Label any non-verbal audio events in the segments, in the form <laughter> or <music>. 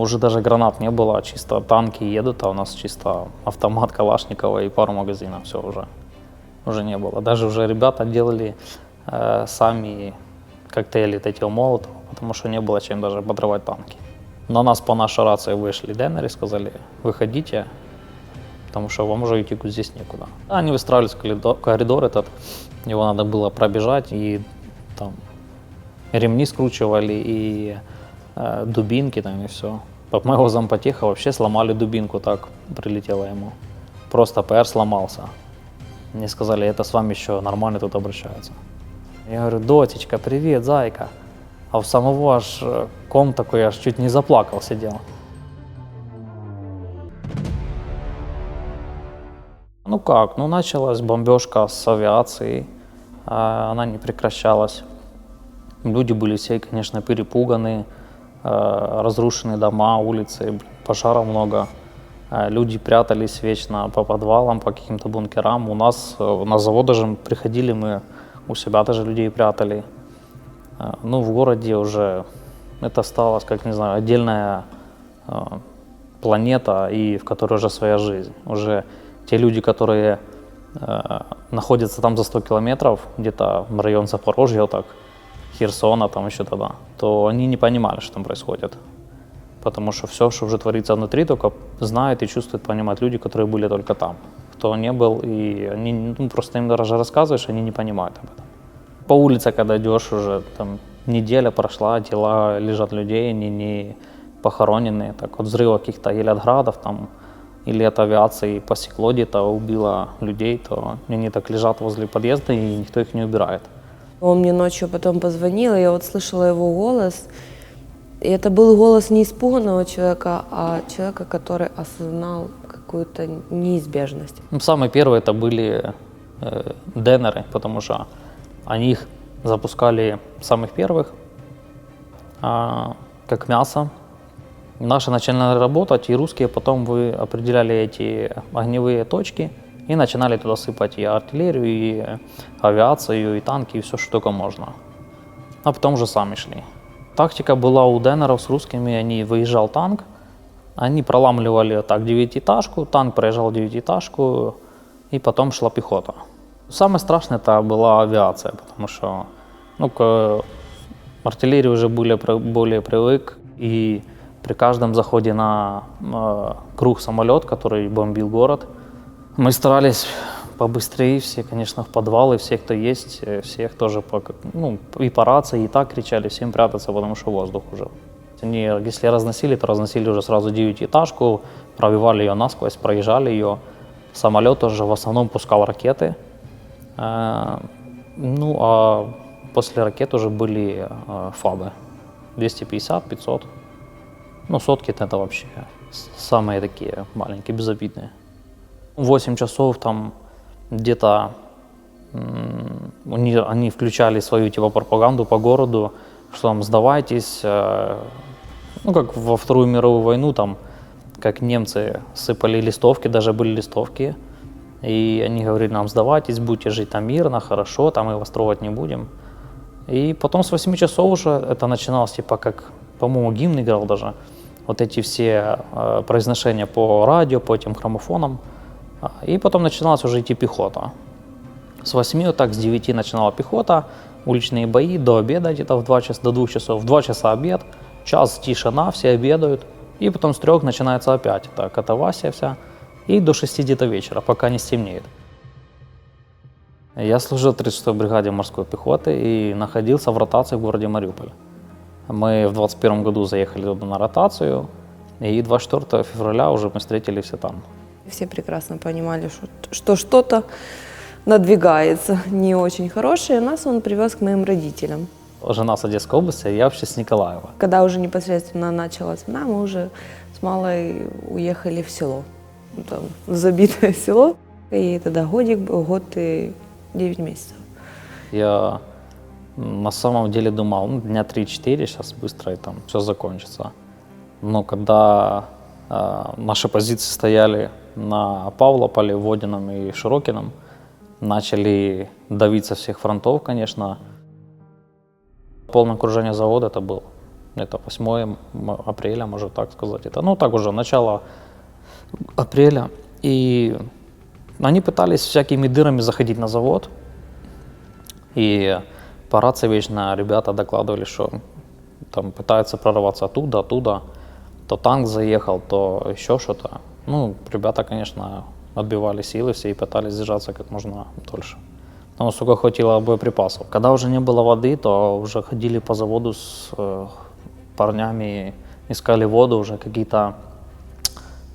уже даже гранат не было, чисто танки едут, а у нас чисто автомат Калашникова и пару магазинов, все уже, уже не было. Даже уже ребята делали э, сами коктейли этого Молотова, потому что не было чем даже подрывать танки. На нас по нашей рации вышли деннеры, сказали, выходите, потому что вам уже идти здесь некуда. Они выстраивались коридор, коридор этот, его надо было пробежать, и там ремни скручивали, и дубинки там, и все. Моего зампотеха вообще сломали дубинку, так прилетело ему. Просто ПР сломался. Мне сказали, это с вами еще нормально тут обращаются. Я говорю, дочечка, привет, зайка. А у самого аж э, ком такой, аж чуть не заплакал, сидел. Ну как, ну началась бомбежка с авиации, а, она не прекращалась. Люди были все, конечно, перепуганы, э, разрушены дома, улицы, пожаров много. Э, Люди прятались вечно по подвалам, по каким-то бункерам. У нас э, на завод даже приходили мы, у себя даже людей прятали. Ну, в городе уже это стало, как не знаю, отдельная планета, и в которой уже своя жизнь. Уже те люди, которые находятся там за 100 километров, где-то в район Запорожья, так, Херсона, там еще тогда, то они не понимали, что там происходит. Потому что все, что уже творится внутри, только знают и чувствуют, понимают люди, которые были только там. Кто не был, и они ну, просто им даже рассказываешь, они не понимают об этом. По улице, когда идешь уже, там неделя прошла, тела лежат людей, они не похороненные. Так вот взрывы каких-то или от градов, там, или от авиации посекло где-то, убило людей, то они так лежат возле подъезда, и никто их не убирает. Он мне ночью потом позвонил, и я вот слышала его голос. И это был голос не испуганного человека, а человека, который осознал какую-то неизбежность. Ну, самые первые это были э, денеры, потому что они их запускали самых первых, а, как мясо. Наши начинали работать, и русские потом вы определяли эти огневые точки и начинали туда сыпать и артиллерию, и авиацию, и танки, и все, что только можно. А потом уже сами шли. Тактика была у денеров с русскими, они выезжал танк, они проламливали так девятиэтажку, танк проезжал девятиэтажку, и потом шла пехота. Самое страшное это была авиация, потому что ну, к артиллерии уже при- более привык, и при каждом заходе на э, круг самолет, который бомбил город, мы старались побыстрее, все, конечно, в подвалы, все, кто есть, э, всех тоже по, ну, и по рации, и так кричали, всем прятаться, потому что воздух уже. Они, если разносили, то разносили уже сразу девятиэтажку, пробивали ее насквозь, проезжали ее. Самолет тоже в основном пускал ракеты. Э, Ну, а после ракет уже были э, фабы. 250, 500. Ну, сотки это вообще самые такие маленькие, безобидные. 8 часов там где-то они, включали свою типа пропаганду по городу, что там сдавайтесь, э, ну как во Вторую мировую войну там, как немцы сыпали листовки, даже были листовки, и они говорили нам сдавайтесь, будете жить там мирно, хорошо, там мы вас трогать не будем. И потом с 8 часов уже это начиналось, типа как, по-моему, гимн играл даже. Вот эти все э, произношения по радио, по этим граммофонам. И потом начиналась уже идти пехота. С 8, вот так, с 9 начинала пехота, уличные бои до обеда, где-то в 2 часа, до 2 часов. В 2 часа обед, час тишина, все обедают. И потом с 3 начинается опять эта катавасия вся. И до 6 где-то вечера, пока не стемнеет. Я служил в 36-й бригаде морской пехоты и находился в ротации в городе Мариуполь. Мы в 21 году заехали туда на ротацию, и 24 февраля уже мы встретили все там. Все прекрасно понимали, что, что что-то надвигается не очень хорошее. И нас он привез к моим родителям. Жена с Одесской области, а я вообще с Николаева. Когда уже непосредственно началась война, мы уже с малой уехали в село. Там, в забитое <laughs> село. Ей тогда годик был, год и 9 месяцев. Я на самом деле думал, ну, дня 3-4, сейчас быстро и там все закончится. Но когда э, наши позиции стояли на Павлополе, Водином и Широкином, начали давить со всех фронтов, конечно. Полное окружение завода это было. Это 8 м- апреля, можно так сказать. Это, ну, так уже, начало апреля. И они пытались всякими дырами заходить на завод. И по рации вечно ребята докладывали, что там пытаются прорваться оттуда, оттуда. То танк заехал, то еще что-то. Ну, ребята, конечно, отбивали силы все и пытались держаться как можно дольше. Но насколько хватило боеприпасов. Когда уже не было воды, то уже ходили по заводу с э, парнями, искали воду, уже какие-то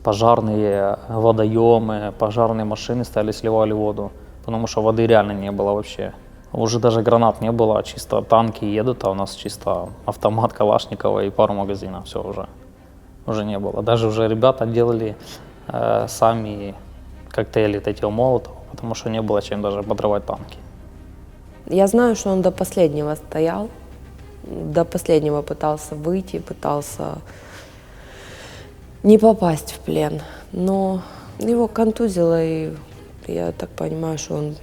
пожарные водоемы, пожарные машины стали сливали воду, потому что воды реально не было вообще. Уже даже гранат не было, чисто танки едут, а у нас чисто автомат Калашникова и пару магазинов, все уже, уже не было. Даже уже ребята делали э, сами коктейли эти Молотова, потому что не было чем даже подрывать танки. Я знаю, что он до последнего стоял, до последнего пытался выйти, пытался не попасть в плен. Но его контузило, и я так понимаю, что он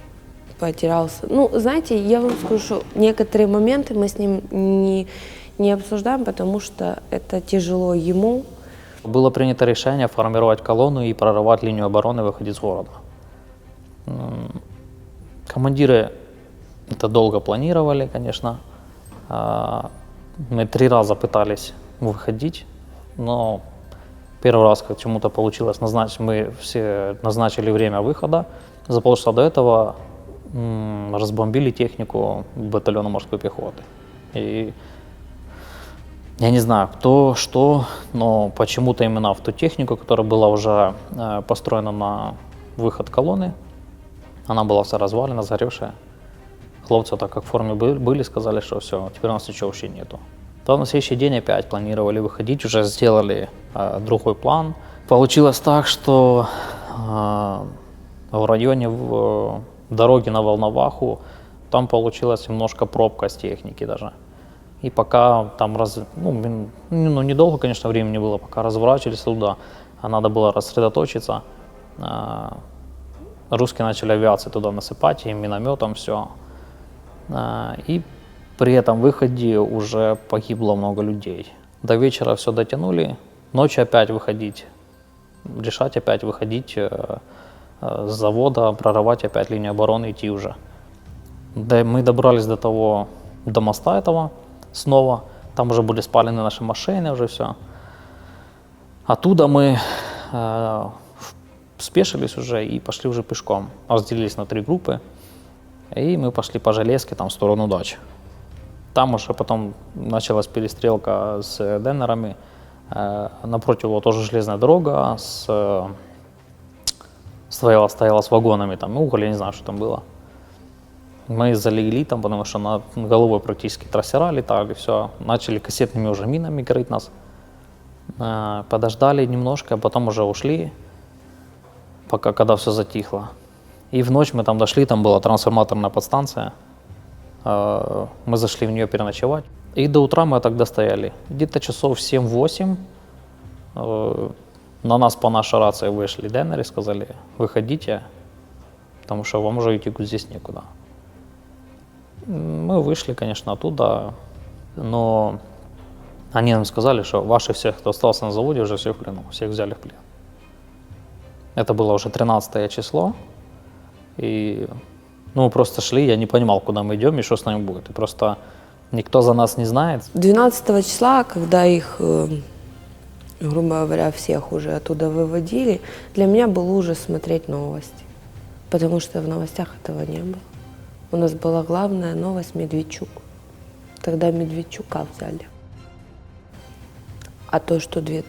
потерялся. Ну, знаете, я вам скажу, что некоторые моменты мы с ним не, не обсуждаем, потому что это тяжело ему. Было принято решение формировать колонну и прорывать линию обороны выходить с города. Командиры это долго планировали, конечно. А, Мы три раза пытались выходить, но первый раз как чему-то получилось назначить, мы все назначили время выхода. За полчаса до этого разбомбили технику батальона морской пехоты. И я не знаю, кто, что, но почему-то именно в ту технику, которая была уже э, построена на выход колонны, она была вся развалена, сгоревшая. Хлопцы, так как в форме бы- были, сказали, что все, теперь у нас ничего вообще нету. То на следующий день опять планировали выходить, уже сделали э, другой план. Получилось так, что э, в районе в, дороги на Волноваху там получилась немножко пробка с техники даже. И пока там раз, ну, мин- ну, недолго, конечно, времени было, пока разворачивались туда, а надо было рассредоточиться. а, Русские начали авиации туда насыпать, и минометом все. И при этом выходе уже погибло много людей. До вечера все дотянули, ночью опять выходить, решать опять выходить э, э, с завода, прорывать опять линию обороны, идти уже. Да, мы добрались до того, до моста этого снова. Там уже были спалены наши машины, уже все. Оттуда мы э, спешились уже и пошли уже пешком. Разделились на три группы. И мы пошли по железке там в сторону дачи. Там уже потом началась перестрелка с денерами. Э, напротив вот тоже железная дорога с, э, стояла, стояла с вагонами, там уголь, я не знаю, что там было. Мы залегли там, потому что над головой практически трассера летали, все. Начали кассетными уже минами крыть нас. Подождали немножко, а потом уже ушли, пока когда все затихло. И в ночь мы там дошли, там была трансформаторная подстанция. Мы зашли в нее переночевать. И до утра мы тогда стояли. Где-то часов 7-8 э, на нас по нашей рации вышли денеры, сказали, выходите, потому что вам уже идти здесь некуда. Мы вышли, конечно, оттуда, но они нам сказали, что ваши всех, кто остался на заводе, уже всех в плену, всех взяли в плен. Это было уже 13 число, и ну, мы просто шли, я не понимал, куда мы идем и что с нами будет. И просто никто за нас не знает. 12 числа, когда их, э, грубо говоря, всех уже оттуда выводили, для меня был ужас смотреть новости, потому что в новостях этого не было. У нас была главная новость Медведчук. Тогда Медведчука взяли. А то, что две,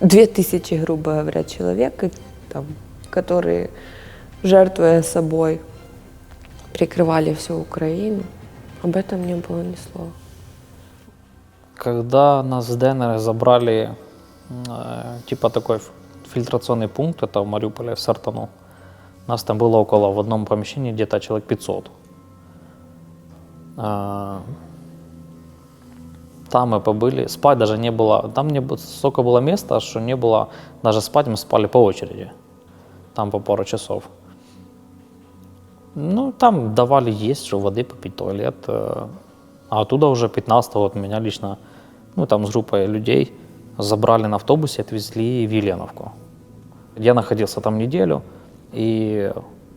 две тысячи, грубо говоря, человек, и там, которые, жертвуя собой, прикрывали всю Украину, об этом не было ни слова. Когда нас с ДНР забрали, э, типа такой ф- фильтрационный пункт, это в Мариуполе, в Сартану, нас там было около, в одном помещении где-то человек 500. А, Там мы побыли, спать даже не было, там не столько было места, что не было, даже спать мы спали по очереди, там по пару часов. Ну, там давали есть, что воды попить, туалет. э, А оттуда уже 15 вот меня лично ну там с группой людей, забрали на автобусе, отвезли в Еленовку. Я находился там неделю, и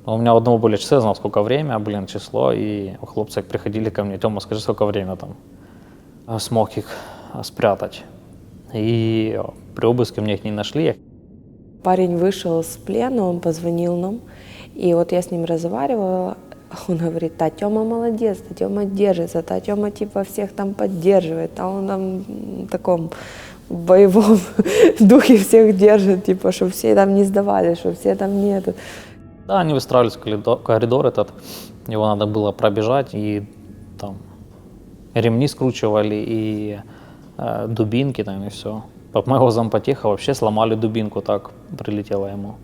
у меня у одного были часы, я знал, сколько время, блин, число, и хлопцы приходили ко мне, Тёма, скажи, сколько время там А, смог их а, спрятать. И при обыске мне их не нашли. Парень вышел с плена, он позвонил нам, и вот я с ним разговаривала, он говорит, та Тёма молодец, та Тёма держится, та Тёма типа всех там поддерживает, а он там в таком боевом <laughs> духе всех держит, типа, чтобы все там не сдавались, чтобы все там нету. Да, они выстраивались коридор, коридор этот, его надо было пробежать, и там ремни скручивали, и э, дубинки там, и все. Моего зампотеха вообще сломали дубинку, так прилетело ему.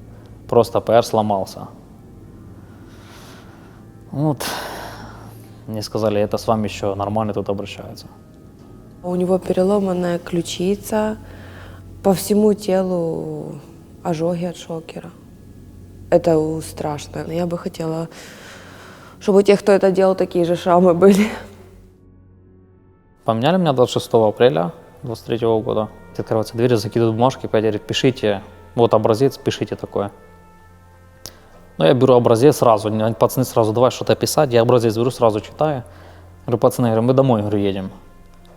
Просто ПР сломался. Вот. Мне сказали, это с вами еще нормально тут обращаются. У него переломанная ключица, по всему телу ожоги от шокера. Это страшно. Но Я бы хотела, чтобы у тех, кто это делал, такие же шрамы были. Поменяли меня 26 апреля 23 года. Открываются двери, закидывают бумажки, опять говорит, пишите, вот образец, пишите такое. Ну, я беру образец сразу, пацаны сразу, давай что-то писать, я образец беру, сразу читаю. Говорю, пацаны, говорю, мы домой, говорю, едем.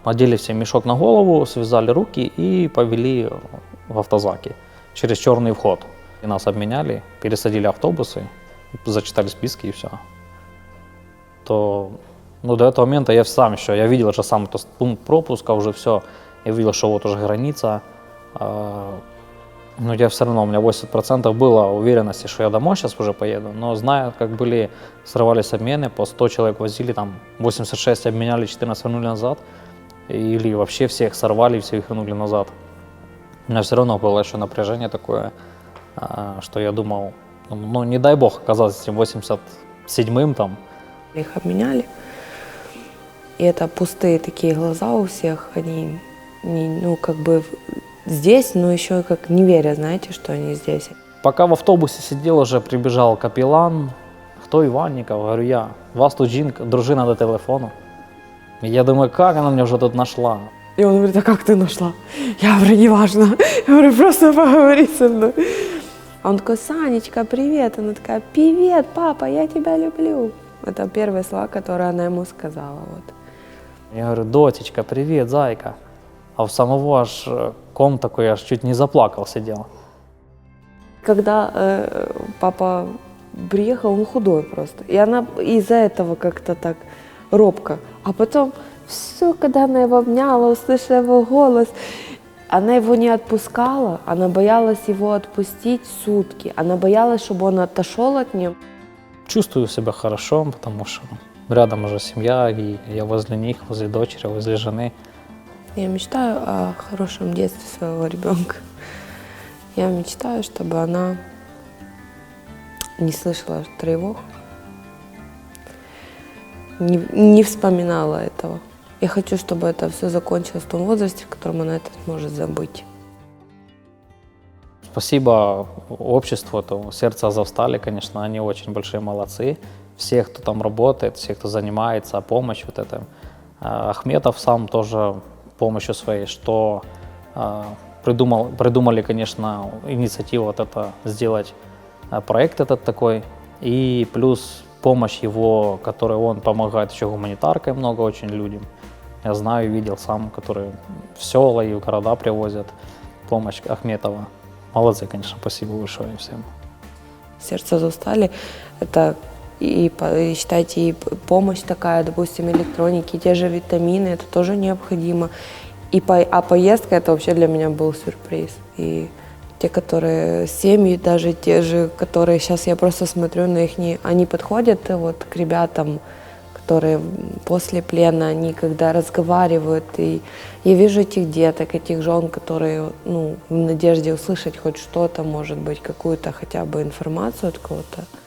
Одели все мешок на голову, связали руки и повели в автозаки через черный вход. И нас обменяли, пересадили автобусы, зачитали списки и все. То ну, до этого момента я сам еще, я видел же сам этот пункт пропуска, уже все, я видел, что вот уже граница. А, Но я все равно, у меня 80% было уверенности, что я домой сейчас уже поеду. Но зная, как были, срывались обмены, по 100 человек возили, там 86 обменяли, 14 вернули назад. Или вообще всех сорвали, всех вернули назад. У меня все равно было еще напряжение такое, что я думал, ну, ну, не дай бог оказаться этим 87-м там, Их обменяли. И это пустые такие глаза у всех. Они, не, ну, как бы здесь, но еще как не веря, знаете, что они здесь. Пока в автобусе сидел, уже прибежал капеллан. Хто Іванников? Говорю, я. Вас тут жінка, дружина до телефону. І я думаю, как она меня уже тут нашла? И он говорит, а как ты нашла? Я говорю, неважно. Я говорю, просто поговори со мной. А он такой, Санечка, привет. Она такая, привет, папа, я тебя люблю. Это первые слова, которые она ему сказала. Вот. Я говорю, дочечка, привет, зайка. А у самого аж э, ком такой, аж чуть не заплакал сидел. Когда э, папа приехал, он худой просто. И она из-за этого как-то так робко. А потом все, когда она его обняла, услышала его голос, она его не отпускала, она боялась его отпустить сутки. Она боялась, чтобы он отошел от нее. Чувствую себя хорошо, потому что рядом уже семья, и я возле них, возле дочери, возле жены. Я мечтаю о хорошем детстве своего ребенка. Я мечтаю, чтобы она не слышала тревог, не, не вспоминала этого. Я хочу, чтобы это все закончилось в том возрасте, в котором она это сможет забыть. Спасибо обществу, это сердце Азовстали, конечно, они очень большие молодцы. Все, кто там работает, все, кто занимается, помощь вот это. А, Ахметов сам тоже помощью своей, что а, придумал, придумали, конечно, инициативу вот это сделать а, проект этот такой, и плюс помощь его, которой он помогает еще гуманитаркой много очень людям. Я знаю, видел сам, которые в села и в города привозят помощь Ахметова. Молодцы, конечно, спасибо большое всем. Сердце застали. Это и, и считайте, и помощь такая, допустим, электроники, те же витамины, это тоже необходимо. И по, а поездка это вообще для меня был сюрприз. И те, которые семьи, даже те же, которые сейчас я просто смотрю на их, они подходят вот к ребятам, которые после плена, они когда разговаривают, и я вижу этих деток, этих жен, которые, ну, в надежде услышать хоть что-то, может быть, какую-то хотя бы информацию от кого-то.